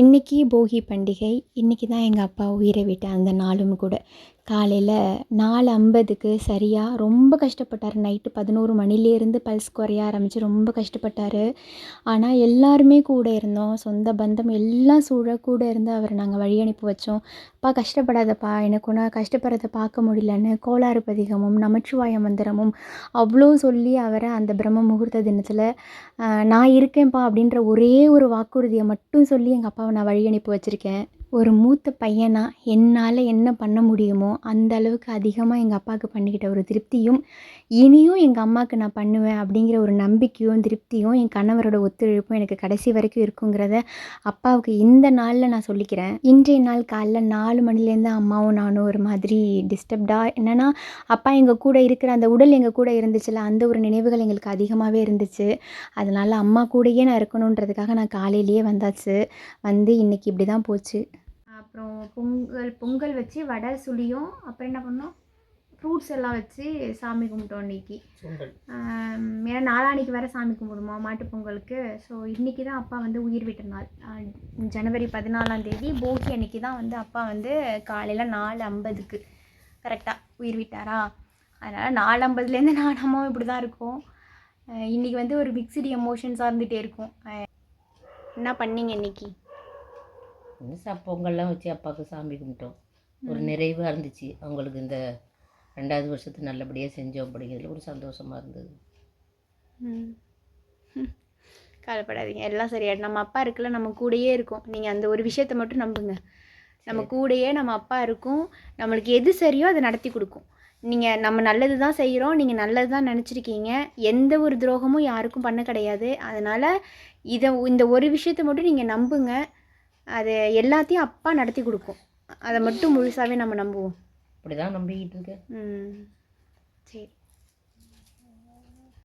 இன்றைக்கி போகி பண்டிகை இன்றைக்கி தான் எங்கள் அப்பா உயிரை விட்ட அந்த நாளும் கூட. காலையில் நாலு ஐம்பதுக்கு சரியாக ரொம்ப கஷ்டப்பட்டார். நைட்டு பதினோரு மணிலேருந்து பல்ஸ் குறைய ஆரம்பித்து ரொம்ப கஷ்டப்பட்டார். ஆனால் எல்லாருமே கூட இருந்தோம். சொந்த பந்தம் எல்லாம் சூழ கூட இருந்து அவரை நாங்கள் வழி அனுப்பி வச்சோம். அப்பா கஷ்டப்படாதப்பா. எனக்கு ஒன்றா கஷ்டப்படுறத பார்க்க முடியலன்னு கோளாறு பதிகமும் நமச்சிவாய மந்திரமும் அவ்வளோ சொல்லி அவரை அந்த பிரம்ம முகூர்த்த தினத்தில் நான் இருக்கேன்ப்பா அப்படின்ற ஒரே ஒரு வாக்குறுதியை மட்டும் சொல்லி எங்கள் அப்பாவை நான் வழி அனுப்பி வச்சுருக்கேன். ஒரு மூத்த பையனா என்னால் என்ன பண்ண முடியுமோ அந்த அளவுக்கு அதிகமாக எங்கள் அப்பாவுக்கு பண்ணிக்கிட்ட ஒரு திருப்தியும் இனியும் எங்கள் அம்மாவுக்கு நான் பண்ணுவேன் அப்படிங்கிற ஒரு நம்பிக்கையும் திருப்தியும் என் கணவரோட ஒத்துழைப்பும் எனக்கு கடைசி வரைக்கும் இருக்குங்கிறத அப்பாவுக்கு இந்த நாளில் நான் சொல்லிக்கிறேன். இன்றைய நாள் காலைல நாலு மணிலேருந்து அம்மாவும் நானும் ஒரு மாதிரி டிஸ்டர்ப்டாக என்னென்னா அப்பா எங்கள் கூட இருக்கிற அந்த உடல் எங்கள் கூட இருந்துச்சுல அந்த ஒரு நினைவுகள் எங்களுக்கு அதிகமாகவே இருந்துச்சு. அதனால் அம்மா கூடயே நான் இருக்கணுன்றதுக்காக நான் காலையிலேயே வந்தாச்சு. வந்து இன்றைக்கி இப்படி தான் போச்சு. அப்புறம் பொங்கல் பொங்கல் வச்சு வடை சுழியும். அப்புறம் என்ன பண்ணோம்? ஃப்ரூட்ஸ் எல்லாம் வச்சு சாமி கும்பிட்டோம் இன்னைக்கு. ஏன்னா நாளான்னைக்கு வேறு சாமி கும்பிடுமா மாட்டுப் பொங்கலுக்கு. ஸோ இன்றைக்கி தான் அப்பா வந்து உயிர் விட்ட நாள். ஜனவரி பதினாலாம் தேதி போகி அன்னைக்கு தான் வந்து அப்பா வந்து காலையில் நாலு ஐம்பதுக்கு கரெக்டாக உயிர் விட்டாரா? அதனால் நாலு ஐம்பதுலேருந்து நான் அம்மாவும் இப்படி தான் இருக்கோம். அஹ், இன்னைக்கு வந்து ஒரு மிக்சடு எமோஷன்ஸாக இருந்துகிட்டே இருக்கும். என்ன பண்ணீங்க இன்னைக்கு? இன்னும் சா பொங்கல்லாம் வச்சு அப்பாவுக்கு சாமி கும்பிட்டோம். ஒரு நிறைவாக இருந்துச்சு. அவங்களுக்கு இந்த ரெண்டாவது வருஷத்து நல்லபடியாக செஞ்சோம் அப்படிங்கிறதுல ஒரு சந்தோஷமாக இருந்தது. கவலைப்படாதீங்க. எல்லாம் சரியாயிடும். நம்ம அப்பா இருக்குல்ல நம்ம கூடயே இருக்கும். நீங்கள் அந்த ஒரு விஷயத்தை மட்டும் நம்புங்க. நம்ம கூடயே நம்ம அப்பா இருக்கும். நம்மளுக்கு எது சரியோ அதை நடத்தி கொடுக்கும். நீங்கள் நம்ம நல்லது தான் செய்கிறோம் நீங்கள் நல்லது தான் நினச்சிருக்கீங்க. எந்த ஒரு துரோகமும் யாருக்கும் பண்ண கிடையாது. அதனால் இதை இந்த ஒரு விஷயத்தை மட்டும் நீங்கள் நம்புங்க. அது எல்லாத்தையும் அப்பா நடத்தி கொடுக்கும். அதை மட்டும் முழுசாகவே நம்ம நம்புவோம். அப்படி தான் நம்பிக்கிட்டு இருக்கேன். ம். சரி.